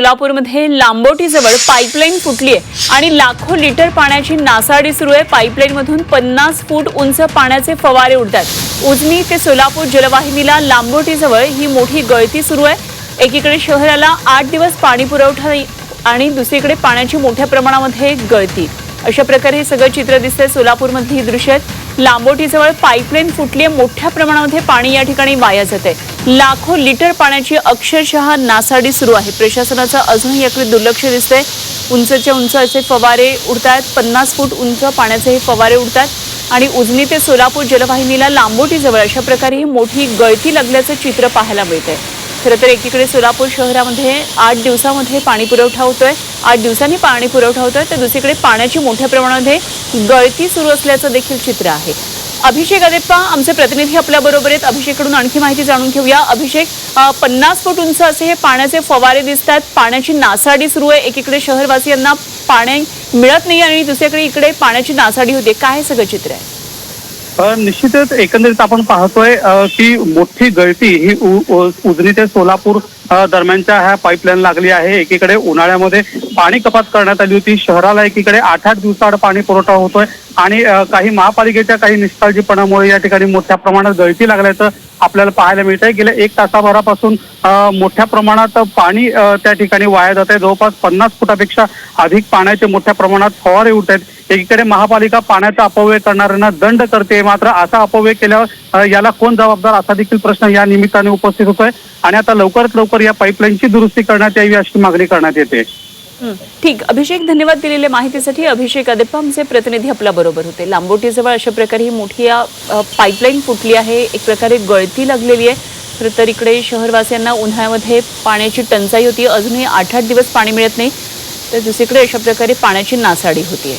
सोलापूरमध्ये लांबोटीजवळ पाईपलाईन फुटली आहे आणि लाखो लिटर पाण्याची नासाडी सुरू आहे. पाईपलाईनमधून पन्नास फूट उंच पाण्याचे फवारे उडतात. उजनी ते सोलापूर जलवाहिनीला लांबोटीजवळ ही मोठी गळती सुरू आहे. एकीकडे शहराला आठ दिवस पाणी पुरवठा आणि दुसरीकडे पाण्याची मोठ्या प्रमाणामध्ये गळती. अशा प्रकारे हे सगळं चित्र दिसतंय. सोलापूरमधली ही दृश्य आहेत. लांबोटीजवळ पाईपलाईन फुटली आहे. मोठ्या प्रमाणामध्ये पाणी या ठिकाणी वाया जात. आहे लाखो लिटर पाण्याची अक्षरशः नासाडी सुरू आहे. प्रशासनाचं अजूनही याकडे दुर्लक्ष दिसतंय. उंचच्या उंच असे फवारे उडतात पन्नास फूट उंच पाण्याचे हे फवारे उडतात आणि उजनी ते सोलापूर जलवाहिनीला लांबोटीजवळ अशा प्रकारे ही मोठी गळती लागल्याचं चित्र पाहायला मिळतंय. खरं तर एकीकडे सोलापूर शहरामध्ये आठ दिवसामध्ये पाणी पुरवठा होतोय आठ दिवसांनी पाणी पुरवठा होतोय तर दुसरीकडे पाण्याची मोठ्या प्रमाणामध्ये गळती सुरू असल्याचं देखील चित्र आहे. अभिषेक अदेप्पा आमचे प्रतिनिधी आपल्या बरोबर आहेत. अभिषेककडून आणखी माहिती जाणून घेऊया. अभिषेक पन्नास फूट उंच असे हे पाण्याचे फवारे दिसतात पाण्याची नासाडी सुरू आहे. एकीकडे शहरवासियांना पाणी मिळत नाही आणि दुसरीकडे इकडे पाण्याची नासाडी होते. काय हे सगळं चित्र आहे? निश्चितच एकंदरीत आपण पाहतोय की मोठी गळती ही उ- उजनी ते सोलापूर दरम्यानच्या ह्या पाईपलाईन लागली आहे. एकीकडे उन्हाळ्यामध्ये पाणी कपात करण्यात आली होती. शहराला एकीकडे आठ आठ दिवसाआड पाणी पुरवठा होतोय. आणि काही महापालिकेच्या काही निष्काळजीपणामुळे या ठिकाणी मोठ्या प्रमाणात गळती लागल्याचं आपल्याला पाहायला मिळत आहे गेल्या एक तासाभरापासून मोठ्या प्रमाणात पाणी त्या ठिकाणी वाया जात आहे. जवळपास पन्नास फुटापेक्षा अधिक पाण्याचे मोठ्या प्रमाणात फवारे उठत आहेत. एकीकडे महापालिका पाण्याचा अपव्यय करणाऱ्यांना दंड करते मात्र असा अपव्यय केल्यावर याला कोण जबाबदार असा देखील प्रश्न या निमित्ताने उपस्थित होतोय. आणि आता लवकरात लवकर या पाईपलाईनची दुरुस्ती करण्यात यावी अशी मागणी करण्यात येते. ठीक. अभिषेक धन्यवाद दिलेल्या माहितीसाठी अभिषेक अदेप्पा आमचे प्रतिनिधी आपल्या बरोबर होते. लांबोटीजवळ अशा प्रकारे ही मोठी पाईपलाईन फुटली आहे. एक प्रकारे गळती लागलेली आहे. खरं तर इकडे शहरवासियांना उन्हाळ्यामध्ये पाण्याची टंचाई होती. अजूनही आठ आठ दिवस पाणी मिळत नाही. तर दुसरीकडे अशा प्रकारे पाण्याची नासाडी होती आहे